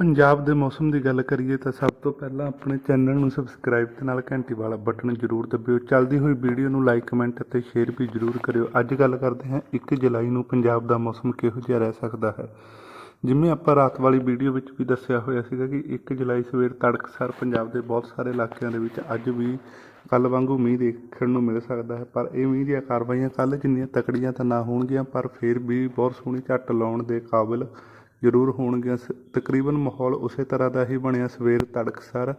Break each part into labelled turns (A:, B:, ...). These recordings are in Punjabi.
A: ਪੰਜਾਬ ਦੇ ਮੌਸਮ ਦੀ ਗੱਲ ਕਰੀਏ ਤਾਂ ਸਭ ਤੋਂ ਪਹਿਲਾਂ ਆਪਣੇ ਚੈਨਲ ਨੂੰ ਸਬਸਕ੍ਰਾਈਬ ਤੇ ਨਾਲ ਘੰਟੀ ਵਾਲਾ ਬਟਨ ਜ਼ਰੂਰ ਦਬਿਓ। ਚੱਲਦੀ ਹੋਈ ਵੀਡੀਓ ਨੂੰ ਲਾਈਕ ਕਮੈਂਟ ਅਤੇ ਸ਼ੇਅਰ ਵੀ ਜ਼ਰੂਰ ਕਰਿਓ। ਅੱਜ ਗੱਲ ਕਰਦੇ ਹਾਂ 1 ਜੁਲਾਈ ਨੂੰ ਪੰਜਾਬ ਦਾ ਮੌਸਮ ਕਿਹੋ ਜਿਹਾ ਰਹਿ ਸਕਦਾ ਹੈ। ਜਿਵੇਂ ਆਪਾਂ ਰਾਤ ਵਾਲੀ ਵੀਡੀਓ ਵਿੱਚ ਵੀ ਦੱਸਿਆ ਹੋਇਆ ਸੀਗਾ ਕਿ 1 ਜੁਲਾਈ ਸਵੇਰ ਤੜਕਸਾਰ ਪੰਜਾਬ ਦੇ ਬਹੁਤ ਸਾਰੇ ਇਲਾਕਿਆਂ ਦੇ ਵਿੱਚ ਅੱਜ ਵੀ ਕੱਲ ਵਾਂਗੂ ਮੀਂਹ ਦੇਖਣ ਨੂੰ ਮਿਲ ਸਕਦਾ ਹੈ, ਪਰ ਇਹ ਮੀਂਹ ਦੀਆਂ ਕਾਰਵਾਈਆਂ ਕੱਲ ਜਿੰਨੀਆਂ ਤਕੜੀਆਂ ਤਾਂ ਨਾ ਹੋਣਗੀਆਂ, ਪਰ ਫਿਰ ਵੀ ਬਹੁਤ ਸੋਹਣੀ ਝੱਟ ਲਾਉਣ ਦੇ ਕਾਬਿਲ ਜ਼ਰੂਰ ਹੋਣਗੀਆਂ ਸ- ਤਕਰੀਬਨ ਮਾਹੌਲ ਉਸੇ ਤਰ੍ਹਾਂ ਦਾ ਹੀ ਬਣਿਆ। ਸਵੇਰ ਤੜਕਸਰ,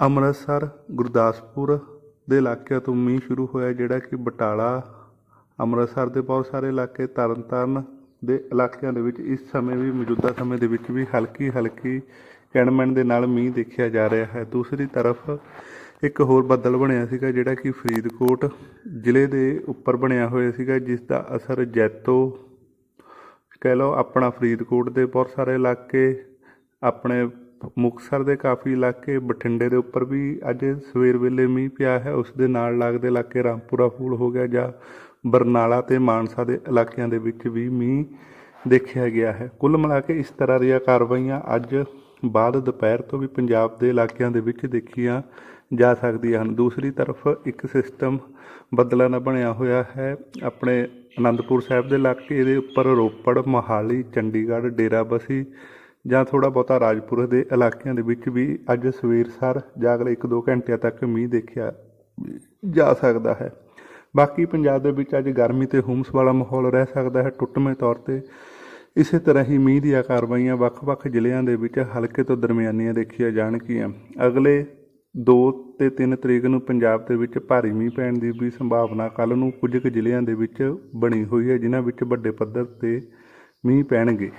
A: ਅੰਮ੍ਰਿਤਸਰ, ਗੁਰਦਾਸਪੁਰ ਦੇ ਇਲਾਕਿਆਂ ਤੋਂ ਮੀਂਹ ਸ਼ੁਰੂ ਹੋਇਆ, ਜਿਹੜਾ ਕਿ ਬਟਾਲਾ, ਅੰਮ੍ਰਿਤਸਰ ਦੇ ਬਹੁਤ ਸਾਰੇ ਇਲਾਕੇ, ਤਰਨਤਾਰਨ ਦੇ ਇਲਾਕਿਆਂ ਦੇ ਵਿੱਚ ਇਸ ਸਮੇਂ ਵੀ, ਮੌਜੂਦਾ ਸਮੇਂ ਦੇ ਵਿੱਚ ਵੀ ਹਲਕੀ ਹਲਕੀ ਕਿਣਮਣ ਦੇ ਨਾਲ ਮੀਂਹ ਦੇਖਿਆ ਜਾ ਰਿਹਾ ਹੈ। ਦੂਸਰੀ ਤਰਫ ਇੱਕ ਹੋਰ ਬੱਦਲ ਬਣਿਆ ਸੀਗਾ, ਜਿਹੜਾ ਕਿ ਫਰੀਦਕੋਟ ਜ਼ਿਲ੍ਹੇ ਦੇ ਉੱਪਰ ਬਣਿਆ ਹੋਇਆ ਸੀਗਾ, ਜਿਸ ਦਾ ਅਸਰ ਜੈਤੋ ਕਹਿ ਲਓ ਆਪਣਾ ਫਰੀਦਕੋਟ ਦੇ ਬਹੁਤ ਸਾਰੇ ਇਲਾਕੇ, ਆਪਣੇ ਮੁਕਤਸਰ ਦੇ ਕਾਫੀ ਇਲਾਕੇ, ਬਠਿੰਡੇ ਦੇ ਉੱਪਰ ਵੀ ਅੱਜ ਸਵੇਰ ਵੇਲੇ ਮੀਂਹ ਪਿਆ ਹੈ, ਉਸ ਦੇ ਨਾਲ ਲੱਗਦੇ ਇਲਾਕੇ ਰਾਮਪੁਰਾ ਫੂਲ ਹੋ ਗਿਆ ਜਾਂ ਬਰਨਾਲਾ ਤੇ ਮਾਨਸਾ ਦੇ ਇਲਾਕਿਆਂ ਦੇ ਵਿੱਚ ਵੀ ਮੀਂਹ ਦੇਖਿਆ ਗਿਆ ਹੈ। ਕੁੱਲ ਮਿਲਾ ਕੇ ਇਸ ਤਰ੍ਹਾਂ ਦੀਆਂ ਕਾਰਵਾਈਆਂ ਅੱਜ ਬਾਅਦ ਦੁਪਹਿਰ ਤੋਂ ਵੀ ਪੰਜਾਬ ਦੇ ਇਲਾਕਿਆਂ ਦੇ ਵਿੱਚ ਦੇਖੀਆਂ ਜਾ ਸਕਦੀਆਂ ਹਨ। ਦੂਸਰੀ ਤਰਫ ਇੱਕ ਸਿਸਟਮ ਬੱਦਲਾਂ ਦਾ ਬਣਿਆ ਹੋਇਆ ਹੈ। ਆਪਣੇ ਅਨੰਦਪੁਰ ਸਾਹਿਬ ਦੇ ਇਲਾਕੇ ਦੇ ਉੱਪਰ ਰੋਪੜ, ਮੋਹਾਲੀ, ਚੰਡੀਗੜ੍ਹ, ਡੇਰਾਬੱਸੀ ਜਾਂ ਥੋੜਾ ਬਹੁਤਾ ਰਾਜਪੁਰ ਦੇ ਇਲਾਕਿਆਂ ਦੇ ਵਿੱਚ ਵੀ ਅੱਜ ਸਵੇਰ ਸਾਰ ਜਾਂ ਅਗਲੇ 1-2 ਘੰਟਿਆਂ ਤੱਕ ਮੀਂਹ ਦੇਖਿਆ ਜਾ ਸਕਦਾ ਹੈ। ਬਾਕੀ ਪੰਜਾਬ ਦੇ ਵਿੱਚ ਅੱਜ ਗਰਮੀ ਤੇ ਹੁਮਸ ਵਾਲਾ ਮਾਹੌਲ ਰਹਿ ਸਕਦਾ ਹੈ। ਟੁੱਟਵੇਂ ਤੌਰ ਤੇ ਇਸੇ ਤਰ੍ਹਾਂ ਹੀ ਮੀਂਹ ਦੀਆਂ ਕਾਰਵਾਈਆਂ ਵੱਖ-ਵੱਖ ਜ਼ਿਲ੍ਹਿਆਂ ਦੇ ਵਿੱਚ ਹਲਕੇ ਤੋਂ ਦਰਮਿਆਨੀਆਂ ਦੇਖੀਆਂ ਜਾਣਗੀਆਂ। ਅਗਲੇ 2 ਤੇ 3 ਤਰੀਕ ਨੂੰ ਪੰਜਾਬ ਦੇ ਵਿੱਚ ਭਾਰੀ ਮੀਂਹ ਪੈਣ ਦੀ ਵੀ ਸੰਭਾਵਨਾ ਕੱਲ ਨੂੰ ਕੁਝ ਕੁ ਜ਼ਿਲ੍ਹਿਆਂ ਦੇ ਵਿੱਚ ਬਣੀ ਹੋਈ ਹੈ, ਜਿਨ੍ਹਾਂ ਵਿੱਚ ਵੱਡੇ ਪੱਧਰ ਤੇ ਮੀਂਹ ਪੈਣਗੇ।